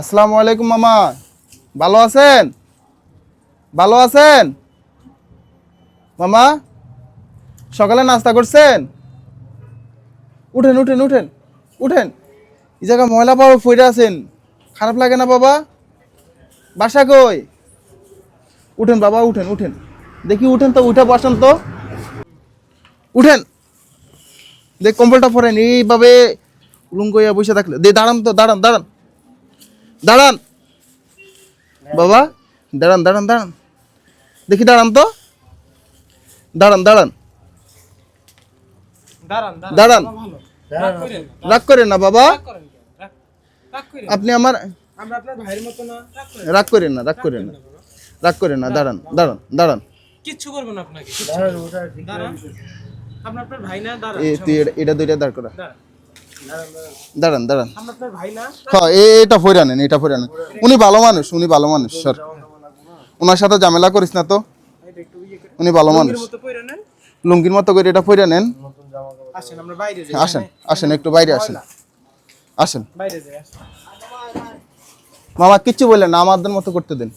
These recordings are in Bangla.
আসসালামু আলাইকুম, মামা। ভালো আছেন? ভালো আছেন? মামা, সকালে নাস্তা করছেন? উঠেন উঠেন উঠেন উঠেন। এই জায়গা ময়লা পাবো ফইরা আছেন। খারাপ লাগে না বাবা? বাসা কই? উঠেন বাবা, উঠেন উঠেন। দেখি উঠেন তো, উঠে বসেন তো। উঠেন। দেখ, কম্বলটা পরেন এইভাবে লুঙ্গইয়া বসে থাকলে। দে, দাঁড়ান তো, দাঁড়ান দাঁড়ান। দাঁড়ান। বাবা দাঁড়ান দাঁড়ান দাঁড়ান। দেখি দাঁড়ান তো। দাঁড়ান দাঁড়ান। দাঁড়ান দাঁড়ান। রাগ করেন না, রাগ করেন না বাবা। আপনি আমার আমরা আপনার ভাইয়ের মতো না। রাগ করেন না। রাগ করেন না রাগ করেন না। দাঁড়ান দাঁড়ান দাঁড়ান। কিচ্ছু করব না আপনাকে দাঁড়ান আপনার ভাই না দাঁড়ান এটা- এটা দুইটা দাঁড় করা। দাঁড়ান দাঁড়ান। হ্যাঁ এটা ফইরা নেন এটা ফইরা নেন। উনি ভালো মানুষ উনি ভালো মানুষ স্যার। ওনার সাথে ঝামেলা করিস না তো। উনি ভালো মানুষ। লুঙ্গির মতো করে এটা ফইরা নেন। আসেন আসেন আসেন একটু বাইরে আসেন। আসেন। মামা কিচ্ছু বললেন না আমাদের মতো করতে দিন।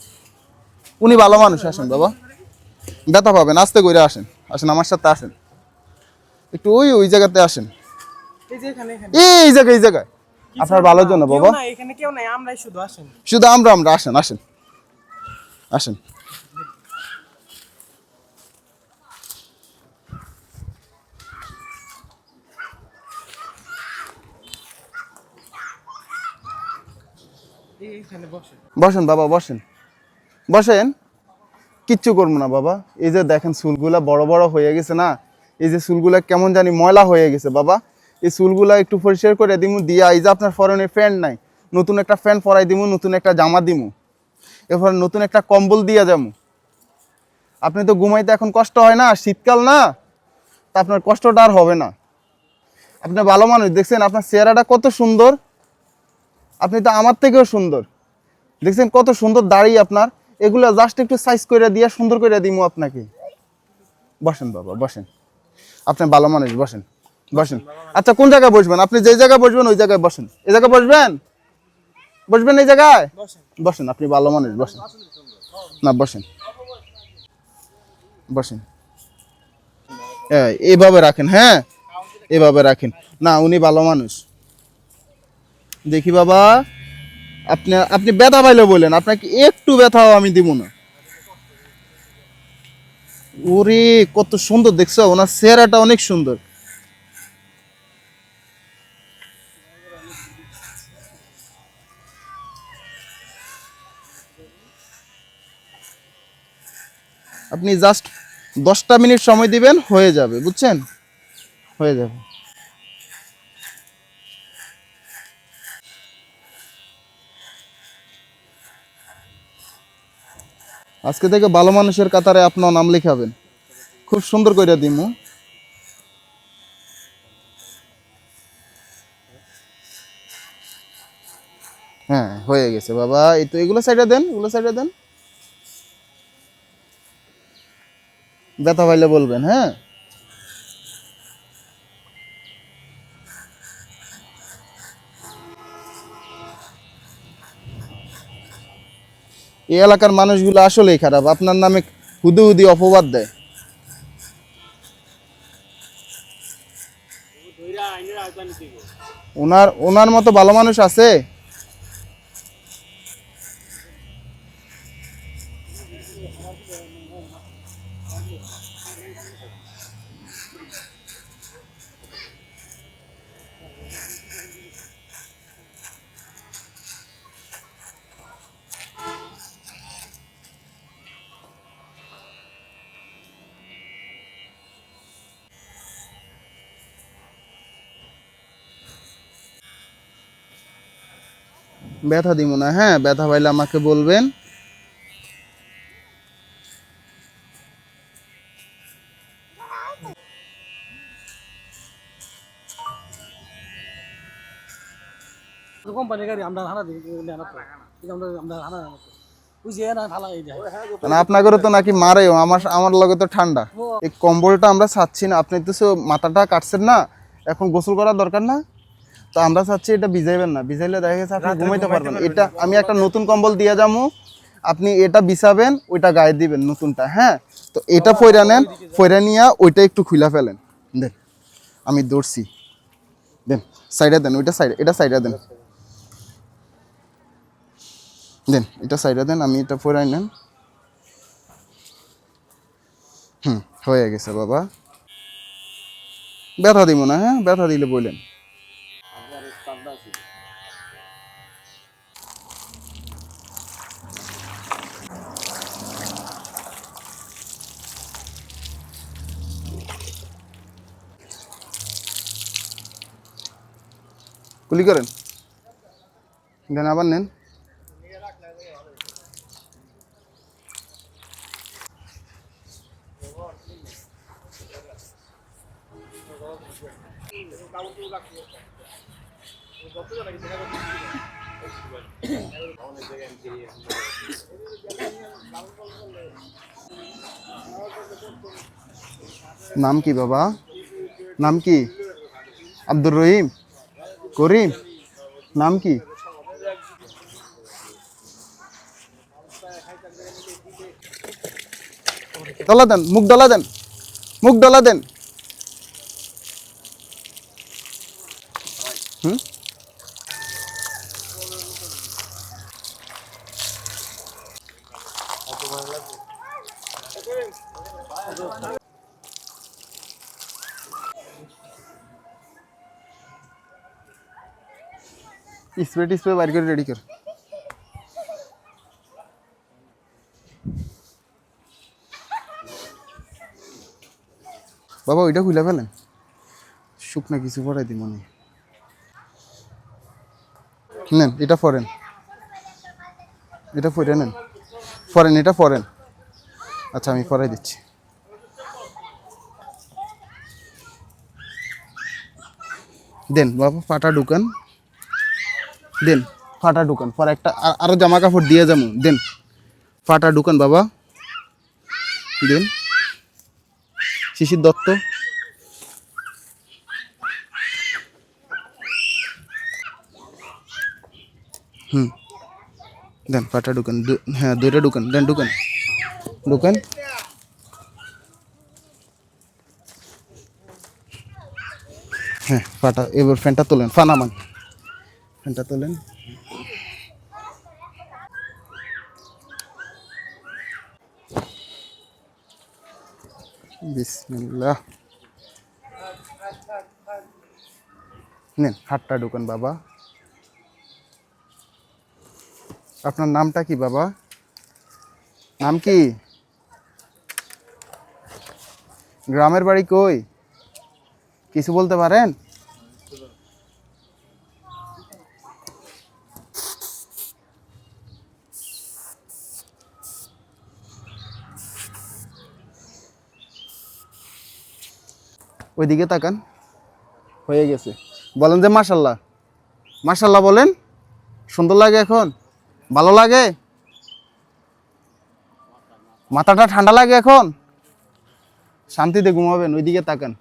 উনি ভালো মানুষ আসেন বাবা। ব্যথা পাবেন আস্তে করে আসেন। আসেন আমার সাথে আসেন। একটু ওই ওই জায়গাতে আসেন। এই জায়গায় এই জায়গায়। আপনার ভালোর জন্য বাবা। এখানে কেউ নাই আমরাই শুধু আসেন। শুধু আমরা আমরা আসেন আসেন। আসেন। বসেন বাবা বসেন। বসেন। কিচ্ছু করব না বাবা। এই যে দেখেন চুলগুলা বড় বড় হয়ে গেছে না? এই যে চুলগুলা কেমন জানি ময়লা হয়ে গেছে বাবা। এই চুলগুলা একটু পরিষ্কার করে দিমু, দিয়া এই যে আপনার ফরনের ফ্যান নাই, নতুন একটা ফ্যান পরাই দিমু, নতুন একটা জামা দিমু। এরপর নতুন একটা কম্বল দিয়া যামু। আপনি তো ঘুমাইতে এখন কষ্ট হয় না, শীতকাল না, তা আপনার কষ্টটা আর হবে না। আপনি ভালো মানুষ, দেখছেন আপনার চেহারাটা কত সুন্দর, আপনি তো আমার থেকেও সুন্দর। দেখছেন কত সুন্দর দাড়ি আপনার, এগুলো জাস্ট একটু সাইজ করে দিয়ে সুন্দর করে দিমু আপনাকে। বসেন বাবা, বসেন। আপনি ভালো মানুষ, বসেন। বসেন। আচ্ছা কোন জায়গায় বসবেন? আপনি যে জায়গায় বসবেন, ওই জায়গায় বসেন। এই জায়গায় বসবেন? বসবেন এই জায়গায়? বসেন, আপনি ভালো মানুষ, বসেন। না, বসেন। বসেন। হ্যাঁ এইভাবে রাখেন হ্যাঁ? এভাবে রাখেন। না, উনি ভালো মানুষ। দেখি বাবা, আপনি আপনি ব্যথা পাইলে বলেন, আপনাকে একটু ব্যথাও আমি দিব না। ওরে কত সুন্দর, দেখছ? ওনার চেহারাটা অনেক সুন্দর। আপনি জাস্ট দশটা মিনিট সময় দিবেন, হয়ে যাবে, বুঝছেন? হয়ে যাবে। আজকে থেকে ভালো মানুষের কাতারে আপনার নাম লিখাবেন। খুব সুন্দর করে দিমু হ্যাঁ হয়ে গেছে। বাবা, এই তো এগুলো সাইডে দেন, এগুলো সাইডে দেন। ব্যথা পাইলে বলবেন হ্যাঁ? এই এলাকার মানুষগুলো আসলেই খারাপ। আপনার নামে হুদু হুদি অপবাদ দেয়। ওনার ওনার মতো ভালো মানুষ আছে? ব্যথা দিব না। হ্যাঁ ব্যথা পাইলে আমাকে বলবেন। মানে আপনাদেরও তো নাকি মারেও আমার আমার লগে তো ঠান্ডা। এই কম্বলটা আমরা ছাচ্ছি না আপনি তো মাথাটা কাটছেন না এখন গোসল করার দরকার না? তো আমরা চাচ্ছি এটা ভিজাইবেন না। ভিজাইলে দেখা গেছে আপনি ঘুমাইতে পারবেন এটা আমি একটা নতুন কম্বল দিয়ে যাব আপনি এটা বিছাবেন ওইটা গায়ে দিবেন নতুনটা হ্যাঁ? তো এটা ফইরা নেন ফইরা নিয়ে ওইটা একটু খুলা ফেলেন। দেন আমি দৌড়ছি। দেন সাইডে দেন ওইটা সাইডে এটা সাইডে দেন। দেন এটা সাইডে দেন আমি এটা ফইরাই নেন। হুম হয়ে গেছে বাবা। ব্যথা দিব না হ্যাঁ? ব্যথা দিলে বললেন কুলি করেন? দেন আবার নেন। নাম কি বাবা? নাম কি? আব্দুর রহিম? করিম নাম কি? ডলা দেন মুখ ডলা দেন মুখ ডলা দেন। হুম? স্প্রে, টিস্প্রে বাইর করে রেডি কর। বাবা, ওইটা খুলে ফেলেন। শুকনা কিছু পড়াই দি মনে নেন, এটা ফরেন এটা ফরে নেন। ফরেন এটা ফরেন আচ্ছা আমি ফরাই দিচ্ছি। দেন, বাবা, পাটা ঢুকান। দেন, ফাটা ঢুকান। পর একটা আর- আরও জামা কাপড় দিয়ে যাব। দেন, ফাটা ঢুকান বাবা। দেন, শিশির দত্ত। হুম, দেন, ফাটা ঢুকান। দু- হ্যাঁ দুইটা ঢুকান। দেন, ঢুকান। ঢুকান। হ্যাঁ ফাটা, এবার ফ্যানটা তোলেন। ফানামান ফ্যানটা তোলেন। নেন হাতটা ঢুকান বাবা। আপনার নামটা কি বাবা? নাম কি? গ্রামের বাড়ি কই? কিছু বলতে পারেন? ওইদিকে তাকান। হয়ে গেছে। বলেন যে মাসাল্লাহ মাসাল্লাহ বলেন সুন্দর লাগে এখন? ভালো লাগে? মাথাটা ঠান্ডা লাগে এখন? শান্তিতে ঘুমাবেন ওইদিকে তাকান।